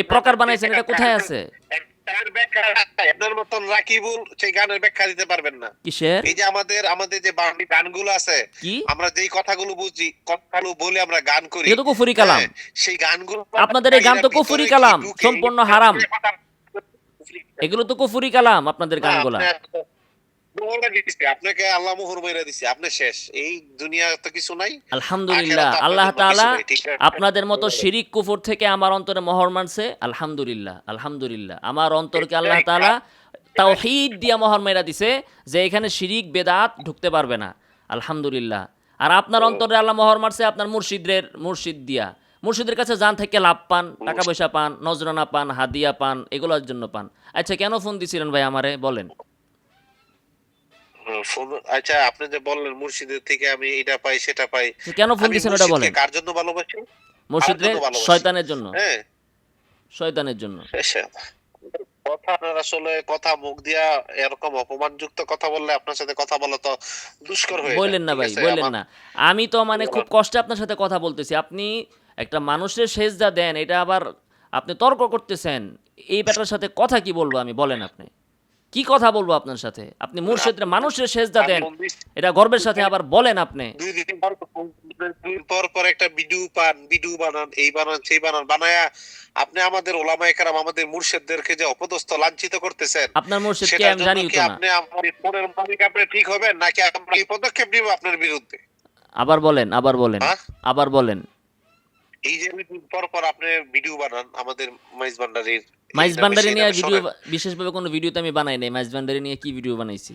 এই প্রকার বানাইছেন এটা কোথায় আছে? আপনার মতন রাকিবুল সেই গানের ব্যাখ্যা দিতে পারবেন না। কিসের? এই যে আমাদের আমাদের যে বাঙালি গানগুলো আছে আমরা যেই কথাগুলো বুঝি কথাগুলো বলে আমরা গান করি এটা কুফরি কালাম। হ্যাঁ, সেই গানগুলো আপনাদের এই গান তো কুফরি কালাম, সম্পূর্ণ হারাম। এগুলো তো কুফুরি কালাম আপনাদের গানগুলা। আপনাকে আল্লাহ মোহর মেরে দিছে। আপনি শেষ। এই দুনিয়া তো কিছু নাই। আলহামদুলিল্লাহ। আল্লাহ তাআলা? আপনাদের মতো শিরিক কুফর থেকে আমার অন্তরে মোহর আলহামদুলিল্লাহ আলহামদুলিল্লাহ। আমার অন্তরকে আল্লাহ তাআলা তাওহীদ দিয়া মোহর মেরা দিছে যে এখানে শিরিক বেদাত ঢুকতে পারবে না। আলহামদুলিল্লাহ। আর আপনার অন্তরে আল্লাহ মোহর মারছে আপনার মুর্শিদের মুর্শিদ দিয়া। মুর্শিদের কাছে যান থেকে লাভ পান টাকা পয়সা পান নজরানা পান হাদিয়া পান এগুলোর জন্য পান। আচ্ছা কেন ফোন দিছিলেন ভাই আমারে? বলেন। আচ্ছা আপনি যে বললেন মুর্শিদের থেকে আমি এটা পাই সেটা পাই। কেন ফোন দিছেন ওটা বলেন? কার জন্য ভালোবাসি? মুর্শিদরে। শয়তানের জন্য। হ্যাঁ। শয়তানের জন্য। কথা আসলে কথা মুখ দিয়া এরকম অপমানযুক্ত কথা বললে আপনার সাথে কথা বলা তো দুষ্কর হয়ে না ভাই না। আমি তো মানে খুব কষ্টে আপনার সাথে কথা বলতেছি। আপনি একটা মানুষের সেজদা দেন এটা আবার আপনি তর্ক করতেছেন। এই ব্যাটার সাথে কথা কি বলব আমি? বলেন আপনি। কি কথা বলব আপনার সাথে? আপনি মুর্শিদের মানুষের সেজদা দেন এটা গর্বের সাথে আবার বলেন আপনি। দুই দিন পর পর একটা ভিডিও পান ভিডিও বানান এই বানান সেই বানান বানায়া আপনি আমাদের ওলামা একরাম আমাদের মুর্শিদদেরকে যে অপদস্থ লাঞ্ছিত করতেছেন আপনার মুর্শিদকে সেটার আমি কি তো না। আপনি আমার ফোনের মালিক আপনি ঠিক হবেন? নাকি আমরা এই পদক্ষেপ নিব আপনার বিরুদ্ধে? আবার বলেন আবার বলেন। হ্যাঁ? আবার বলেন। এই যে পর পর আপনি ভিডিও বানান আমাদের মাইজ ভান্ডারির মাইজ ভান্ডারি নিয়ে ভিডিও বিশেষভাবে কোনো ভিডিও তো আমি বানাই নাই। মাইজ ভান্ডারি নিয়ে কি ভিডিও বানাইছি?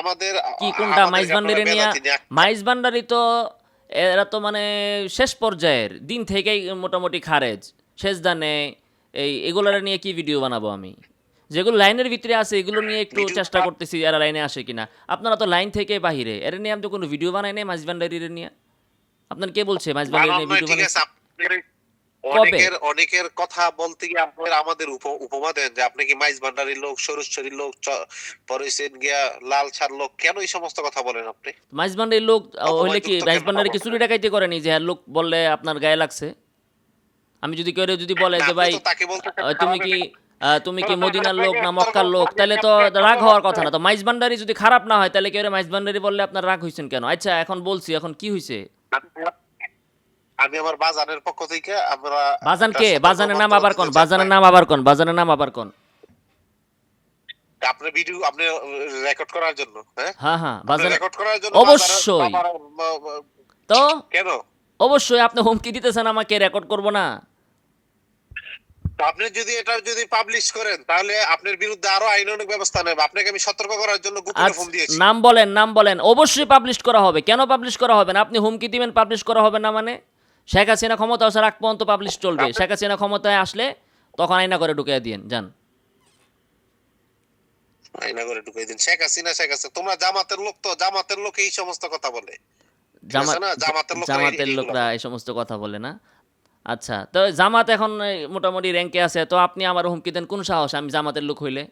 আমাদের কি কোনটা? মাইজ ভান্ডারি নিয়ে মাইজ ভান্ডারি তো এরা তো মানে শেষ পর্যায়ের দিন থেকেই মোটামুটি খারেজ শেষ দানে এই এগুলোর নিয়ে কি ভিডিও বানাবো আমি? যেগুলো লাইনের ভিতরে আছে এগুলো নিয়ে একটু চেষ্টা করতেছি এরা লাইনে আসে কিনা। আপনারা তো লাইন থেকে বাহিরে এর নিয়ে আমি তো কোনো ভিডিও বানাই নাই মাইজ ভান্ডারির নিয়ে? আপনার কে বলছে? মাইজ ভিডিও বানাই? অনেকের অনেকের কথা বলতে গিয়ে আপনারা আমাদের উপমা দেন যে আপনি কি মাইজ ভান্ডারির লোক লোক পরেছেন গিয়া লাল ছাড় লোক কেন এই সমস্ত কথা বলেন আপনি? মাইজ ভান্ডারির লোক হইলে কি মাইজ ভান্ডারি কি চুরি ডাকাইতে করেনি যে হ্যাঁ লোক বললে আপনার গায়ে লাগছে? আমি যদি কেউ যদি বলে যে ভাই তুমি কি তুমি কি মদিনার লোক না মক্কার লোক? তাহলে তো রাগ হওয়ার কথা না। তো মাইজ ভান্ডারি যদি খারাপ না হয় তাহলে কেউ মাইজ ভান্ডারি বললে আপনার রাগ হয়েছেন কেন? আচ্ছা এখন বলছি এখন কি হয়েছে আমি আমার বাজানের পক্ষ থেকে আমরা বাজান কে? বাজানের নাম আবার কোন? বাজানের নাম আবার কোন? বাজানের নাম আবার কোন? আপনার ভিডিও আপনি রেকর্ড করার জন্য হ্যাঁ? হ্যাঁ হ্যাঁ বাজার রেকর্ড করার জন্য অবশ্যই। তো? কেন? অবশ্যই আপনি হুমকি দিতেছেন আমাকে রেকর্ড করব না। আপনি যদি এটা যদি পাবলিশ করেন তাহলে আপনার বিরুদ্ধে আরও আইনানুগ ব্যবস্থা নেব। আপনাকে আমি সতর্ক করার জন্য গোপনে আচ্ছা, ফোন দিয়েছি। নাম বলেন নাম বলেন। অবশ্যই পাবলিশ করা হবে। কেন পাবলিশ করা হবে না? আপনি হুমকি দিবেন পাবলিশ করা হবে না মানে? শেখ হাসিনা ক্ষমতা আসার আগ পর্যন্ত পাবলিশ চলবে। শেখ হাসিনা ক্ষমতায় আসলে তখন আইনা করে ঢুকিয়ে দিয়েন যান। আইনা করে ঢুকাই দিন। শেখ হাসিনা শেখ হাসিনা। তোমরা জামাতের লোক তো জামাতের লোক এই সমস্ত কথা বলে। জামাত না? জামাতের লোকরা এই সমস্ত কথা বলে না। আচ্ছা তো জামাত এখন মোটামুটি র্যাঙ্কে আছে তো আপনি আমার হুমকি দেন কোন সাহস? আমি জামাতের লোক হইলে।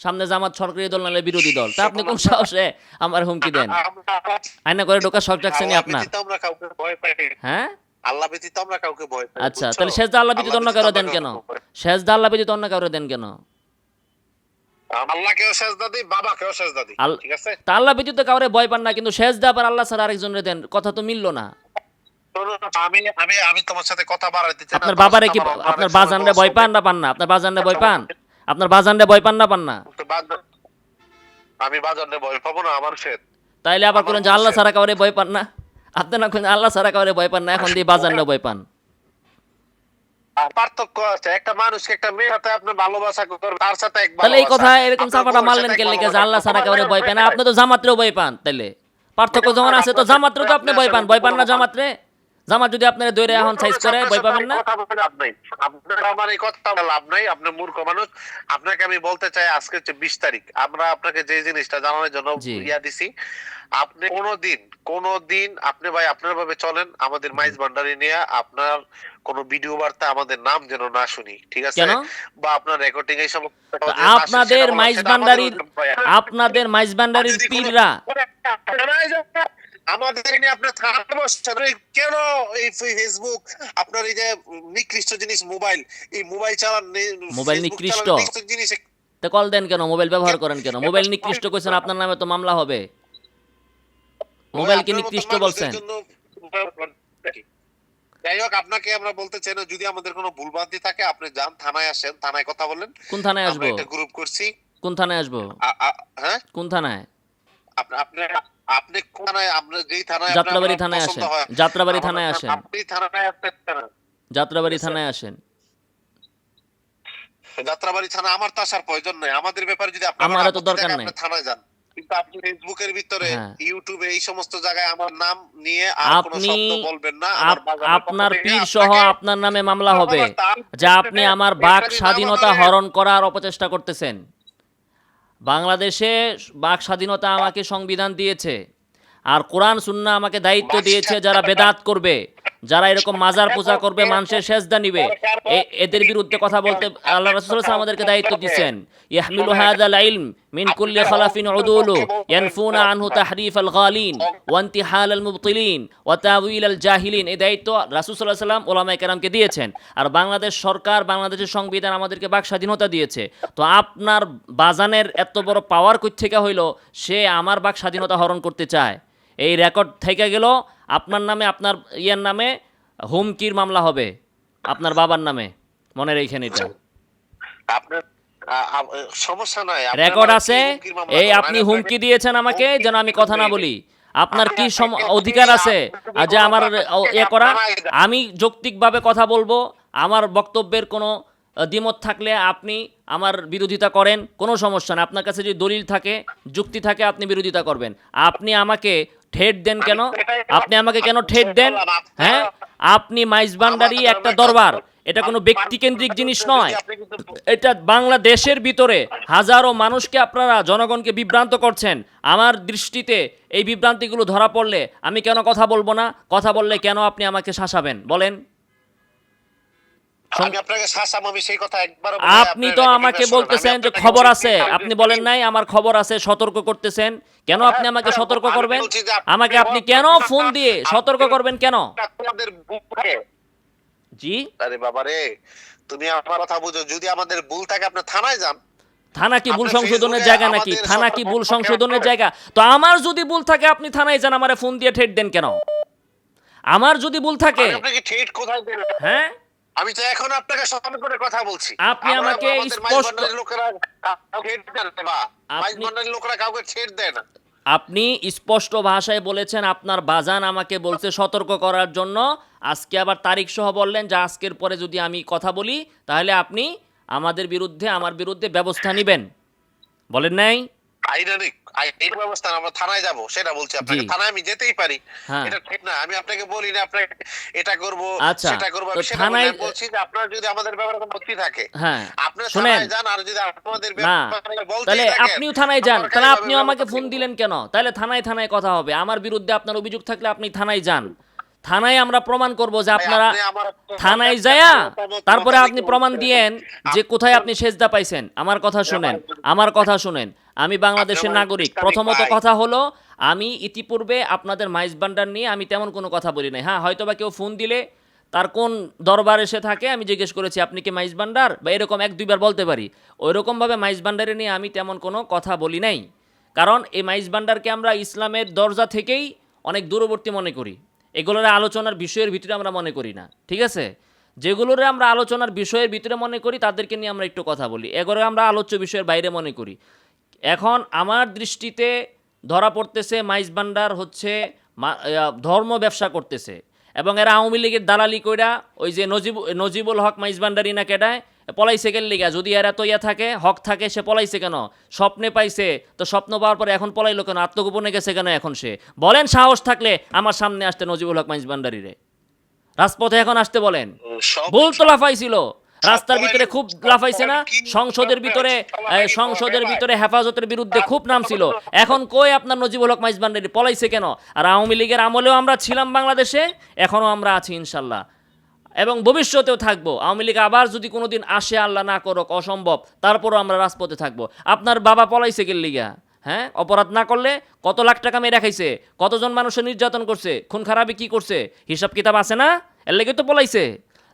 সামনে জামাত সরকারি দল নাহলে বিরোধী দল তা আপনি কোন সাহসে আমার হুমকি দেন? আইনা করে ঢোকা শখ আল্লাহ আপনার। হ্যাঁ? আল্লাহ ব্যতীত আমরা কাউকে ভয় পাই আচ্ছা তাহলে শেষদা আল্লাহ ব্যতীত অন্য কারও দেন কেন? শেষদা আল্লাহ ব্যতীত অন্য কারও দেন কেন? আল্লাহকেও সেজদা দিই বাবাকেও সেজদা দিই ঠিক আছে? তা আল্লাহ ব্যতীত কাউরে ভয় পান না কিন্তু শেষদা আবার আল্লাহ ছাড়া আরেকজনের দেন কথা তো মিললো না। আমি আমি আমি তোমার সাথে কথা বাড়াইতে চাই আপনার বাবারে কি আপনার বাজানরে ভয় পান না পান না? আপনার বাজানরে ভয় পান? আপনার বাজানরে ভয় পান না পান না? আমি বাজারে ভয় পাবো না আমার সে তাইলে আবার করেন আল্লাহ ছাড়া কাউরে ভয় পান না? আপনি না কোন আল্লাহ ছাড়া কাউরে ভয় পান না এখন দিয়ে বাজানরে ভয় পান। পার্থক্য আছে একটা মানুষকে একটা মেয়ের সাথে আপনি ভালোবাসা করবেন তার সাথে এক তাহলে এই কথা এরকম আপনার চাপাটা বউয়ের মারলেন কেন লিখে আল্লাহ ছাড়া কাউরে ভয় পান আপনি তো জামাত্রেও ভয় পান তাইলে। পার্থক্য যখন আছে তো জামাত্রে তো আপনি ভয় পান। ভয় পান না জামাত্রে? জামাত যদি আপনার দৈরে এখন সাইজ করে ভয় পাবেন না। আপনার আমার এই কথা বলে লাভ নাই আপনি মূর্খ মানুষ আপনাকে আমি বলতে চাই আজকে হচ্ছে বিশ তারিখ আমরা আপনাকে যে জিনিসটা জানানোর জন্য। ইয়া দিছি আপনি কোনোদিন কোনোদিন আপনি ভাই আপনার ভাবে চলেন আমাদের মাইজ ভান্ডারি নিয়ে আপনার কোন ভিডিও বার্তা আমাদের নাম যেন না শুনি ঠিক আছে বা আপনার রেকর্ডিং এই সব আপনাদের মাইজ ভান্ডারির আপনাদের মাইজ ভান্ডারির পীররা আমাদের নিয়ে আপনার থানায় বসছেন কেন এই ফেসবুক আপনার এই যে নিকৃষ্ট জিনিস মোবাইল এই মোবাইল চালান মোবাইল নিকৃষ্ট? জিনিস তা কল দেন কেন? মোবাইল ব্যবহার করেন কেন? মোবাইল নিকৃষ্ট কইছেন আপনার নামে তো মামলা হবে। মোবাইল কি নিকৃষ্ট বলছেন। যাই হোক আপনাকে আমরা বলতে চাই না যদি আমাদের কোনো ভুলভ্রান্তি থাকে আপনি যান থানায় আসেন থানায় কথা বলেন। কোন থানায় আসব? একটা গ্রুপ করছি। কোন থানায় আসব? হ্যাঁ? কোন থানায়? আপনি আপনি আপনি থানায় আপনার যেই থানায় যাত্রাবাড়ি থানায় আসেন। যাত্রাবাড়ি থানায় আসেন। আপনি থানায় আসেন যাত্রাবাড়ি থানায় আসেন। যাত্রাবাড়ি থানা আমার তো আসার প্রয়োজন নাই। আমাদের ব্যাপারে যদি আপনার আমারও তো দরকার নাই। থানায় যান। কিন্তু আপনি ফেসবুকের ভিতরে হ্যাঁ। ইউটিউবে এই সমস্ত জায়গায় আমার নাম নিয়ে আর কোনো শব্দ বলবেন না। আমার আপনার পীর সহ আপনার নামে মামলা হবে যা আপনি আমার বাক স্বাধীনতা হরণ করার অপচেষ্টা করতেছেন। বাংলাদেশে বাক স্বাধীনতা আমাকে সংবিধান দিয়েছে, আর কোরআন সুন্না আমাকে দায়িত্ব দিয়েছে যারা বেদাত করবে। যারা এরকম মাজার পূজা করবে মানুষের সেজদা নিবে। এদের বিরুদ্ধে কথা বলতে আল্লাহ রাসূল আমাদেরকে দায়িত্ব দিয়েছেন ইয়াহমিলু হাযাল ইলম মিন কুল্লি খালাফিন উদুলু ইয়ানফুনা আনহু তাহরিফ আল গালিন ওয়া আল মুবতিলিন ওয়া তাউইল আল জাহিলিন এই দায়িত্ব রাসূল সাল্লাল্লাহু আলাইহি ওলামায়ে দিয়েছেন। আর বাংলাদেশ সরকার বাংলাদেশের সংবিধান আমাদেরকে বাক স্বাধীনতা দিয়েছে। তো আপনার বাজানের এত বড় পাওয়ার কই থেকে হইল, সে আমার বাক স্বাধীনতা হরণ করতে চায়। এই রেকর্ড থেকে গেল আপনার নামে আপনার ইয়ার নামে হুমকির মামলা হবে। আপনার বাবার নামে। মনে রেখেন এটা। আপনার সমস্যা নাই রেকর্ড আছে এই আপনি হুমকি দিয়েছেন আমাকে যেন আমি কথা না বলি। আপনার কি সম- অধিকার আছে যে আমার ইয়ে করা? আমি যৌক্তিকভাবে কথা বলব। আমার বক্তব্যের কোনো দ্বিমত থাকলে আপনি আমার বিরোধিতা করেন। কোনো সমস্যা না। আপনার কাছে যদি দলিল থাকে যুক্তি থাকে আপনি বিরোধিতা করবেন। আপনি আমাকে ঠেট দেন কেন? আপনি আমাকে কেন ঠেট দেন? হ্যাঁ? আপনি মাইজ ভান্ডারি একটা দরবার। এটা কোনো ব্যক্তিকেন্দ্রিক জিনিস নয়। এটা বাংলাদেশের ভিতরে হাজারো মানুষকে আপনারা জনগণকে বিভ্রান্ত করছেন। আমার দৃষ্টিতে এই বিভ্রান্তিগুলো ধরা পড়লে আমি কেন কথা বলব না? কথা বললে কেন আপনি আমাকে শাসাবেন? বলেন। আপনি তো আমাকে বলতেছেন যে খবর আছে। আপনি বলেন নাই আমার খবর আছে সতর্ক করতেছেন। কেন আপনি আমাকে সতর্ক করবেন? আমাকে আপনি কেন ফোন দিয়ে সতর্ক করবেন কেন? জি? আরে বাবা রে তুমি আমার কথা বুঝো। যদি আমাদের ভুল থাকে আপনি থানায় যান থানা কি ভুল সংশোধনের জায়গা নাকি? থানা কি ভুল সংশোধনের জায়গা? তো আমার যদি ভুল থাকে আপনি থানায় যান আমারে ফোন দিয়ে ঠেট দেন কেন? আমার যদি ভুল থাকে হ্যাঁ? আমি তো এখন আপনাকে সামনে করে কথা বলছি। আপনি আমাকে স্পষ্ট- লোকেরা কাউকে লোকেরা কাউকে ঠেট দেয় না আপনি স্পষ্ট ভাষায় বলেছেন আপনার বাজান আমাকে বলছে সতর্ক করার জন্য। আজকে আবার তারিখ সহ বললেন যে আজকের পরে যদি আমি কথা বলি তাহলে আপনি আমাদের বিরুদ্ধে আমার বিরুদ্ধে ব্যবস্থা নেবেন। বলেন নাই? ব্যবস্থা আমরা থানায় যাব সেটা বলছি আপনাকে। থানায় আমি যেতেই পারি। হ্যাঁ। এটা ঠিক না আমি আপনাকে বলি না আপনাকে এটা করব আচ্ছা, সেটা করব আমি সেটা বলছি যে আপনার যদি আমাদের ব্যাপারে কোনো থাকে হ্যাঁ আপনি থানায় যান আর যদি আপনাদের না ব্যাপারে বলতেই তাহলে আপনিও থানায় যান। তাহলে আপনিও আমাকে ফোন দিলেন কেন? তাহলে থানায় থানায় কথা হবে। আমার বিরুদ্ধে আপনার অভিযোগ থাকলে আপনি থানায় যান। থানায় আমরা প্রমাণ করব যে আপনারা থানায় যায়া তারপরে আপনি প্রমাণ দিয়েন যে কোথায় আপনি সেজদা পাইছেন। আমার কথা শুনেন। আমার কথা শুনেন। আমি বাংলাদেশের নাগরিক। প্রথমত কথা হলো আমি ইতিপূর্বে আপনাদের মাইজ ভান্ডার নিয়ে আমি তেমন কোনো কথা বলি নাই। হ্যাঁ হয়তো বা কেউ ফোন দিলে তার কোন দরবার এসে থাকে আমি জিজ্ঞেস করেছি আপনি কি মাইজ ভান্ডার? বা এরকম এক দুইবার বলতে পারি। ওই রকমভাবে মাইজ ভান্ডারে নিয়ে আমি তেমন কোনো কথা বলি নাই। কারণ এই মাইজ ভান্ডারকে আমরা ইসলামের দরজা থেকেই অনেক দূরবর্তী মনে করি। এগুলোর আলোচনার বিষয়ের ভিতরে আমরা মনে করি না। ঠিক আছে? যেগুলোরে আমরা আলোচনার বিষয়ের ভিতরে মনে করি তাদেরকে নিয়ে আমরা একটু কথা বলি। এগুলো আমরা আলোচ্য বিষয়ের বাইরে মনে করি। এখন আমার দৃষ্টিতে ধরা পড়তেছে মাইজ ভান্ডার হচ্ছে ধর্ম ব্যবসা করতেছে। এবং এরা আওয়ামী লীগের দালালি কইরা ওই যে নজিব নজিবুল হক মাইজ ভান্ডারি না কেডায় পলাইছে কেন লিগা? যদি এরা তো ইয়া থাকে হক থাকে সে পলাইছে কেন? স্বপ্নে পাইছে তো স্বপ্ন পাওয়ার পরে এখন পলাইলো কেন? আত্মগোপনে গেছে কেন এখন সে? বলেন সাহস থাকলে আমার সামনে আসতে নজিবুল হক মাইজ ভান্ডারিরে। রাজপথে এখন আসতে বলেন। ভুল তো লাফাইছিল রাস্তার ভিতরে খুব লাফাইছে না? সংসদের ভিতরে সংসদের ভিতরে হেফাজতের বিরুদ্ধে খুব নাম ছিল। এখন কই আপনার নজিবুল হক মাইজবান্ডারি পলাইছে কেন? আর আওয়ামী লীগের আমলেও আমরা ছিলাম বাংলাদেশে এখনও আমরা আছি ইনশাল্লাহ। এবং ভবিষ্যতেও থাকব। আওয়ামী লীগ আবার যদি কোনোদিন আসে আল্লাহ না করুক অসম্ভব তারপরও আমরা রাজপথে থাকব। আপনার বাবা পলাইছে কে লিগা? হ্যাঁ? অপরাধ না করলে কত লাখ টাকা মেয়ে খাইছে? কতজন মানুষের নির্যাতন করছে? খুন খারাপি কি করছে? হিসাব কিতাব আছে না? এর লেগে তো পলাইছে।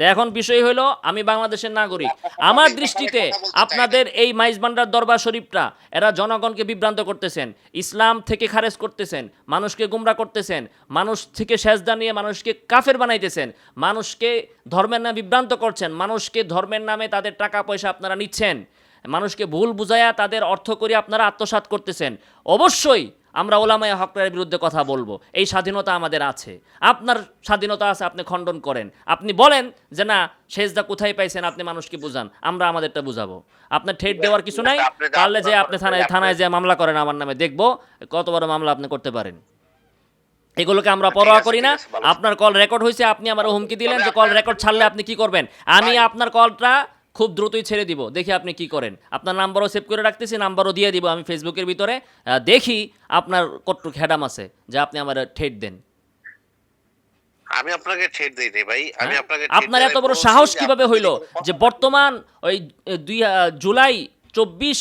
তো এখন বিষয় হলো, আমি বাংলাদেশের নাগরিক। আমার দৃষ্টিতে আপনাদের এই মাইজবান্ডার দরবার শরীফটা, এরা জনগণকে বিভ্রান্ত করতেছেন, ইসলাম থেকে খারেজ করতেছেন, মানুষকে গুমরা করতেছেন, মানুষ থেকে সেজদা নিয়ে মানুষকে কাফের বানাইতেছেন, মানুষকে ধর্মের নামে বিভ্রান্ত করছেন, মানুষকে ধর্মের নামে তাদের টাকা পয়সা আপনারা নিচ্ছেন, মানুষকে ভুল বুঝাইয়া তাদের অর্থ করে আপনারা আত্মসাৎ করতেছেন। অবশ্যই আমরা ওলামায়া হকরের বিরুদ্ধে কথা বলব। এই স্বাধীনতা আমাদের আছে। আপনার স্বাধীনতা আছে আপনি খণ্ডন করেন। আপনি বলেন যে না সেজদা কোথায় পাইছেন? আপনি মানুষকে বুঝান? আমরা আমাদেরটা বুঝাবো। আপনার ঠেট দেওয়ার কিছু নাই? পারলে যে আপনি থানায় থানায় যে মামলা করেন আমার নামে দেখব কত বড় মামলা আপনি করতে পারেন। এগুলোকে আমরা পরোয়া করি না। আপনার কল রেকর্ড হয়েছে আপনি আমার হুমকি দিলেন যে কল রেকর্ড ছাড়লে আপনি কি করবেন? আমি আপনার কলটা খুব দ্রুতই ছেড়ে দিব। দেখি আপনি কি করেন। আপনার নাম্বারও সেভ করে রাখতেছি নাম্বারও দিয়ে দিব আমি ফেসবুকের ভিতরে। দেখি আপনার কত হ্যাডাম আছে যে আপনি আমার ঠেট দেন। আমি আপনাকে ঠেট দিই নি ভাই। আমি হ্যাঁ? আপনাকে আপনার এত বড় সাহস কীভাবে হইল যে বর্তমান ওই দুই জুলাই চব্বিশ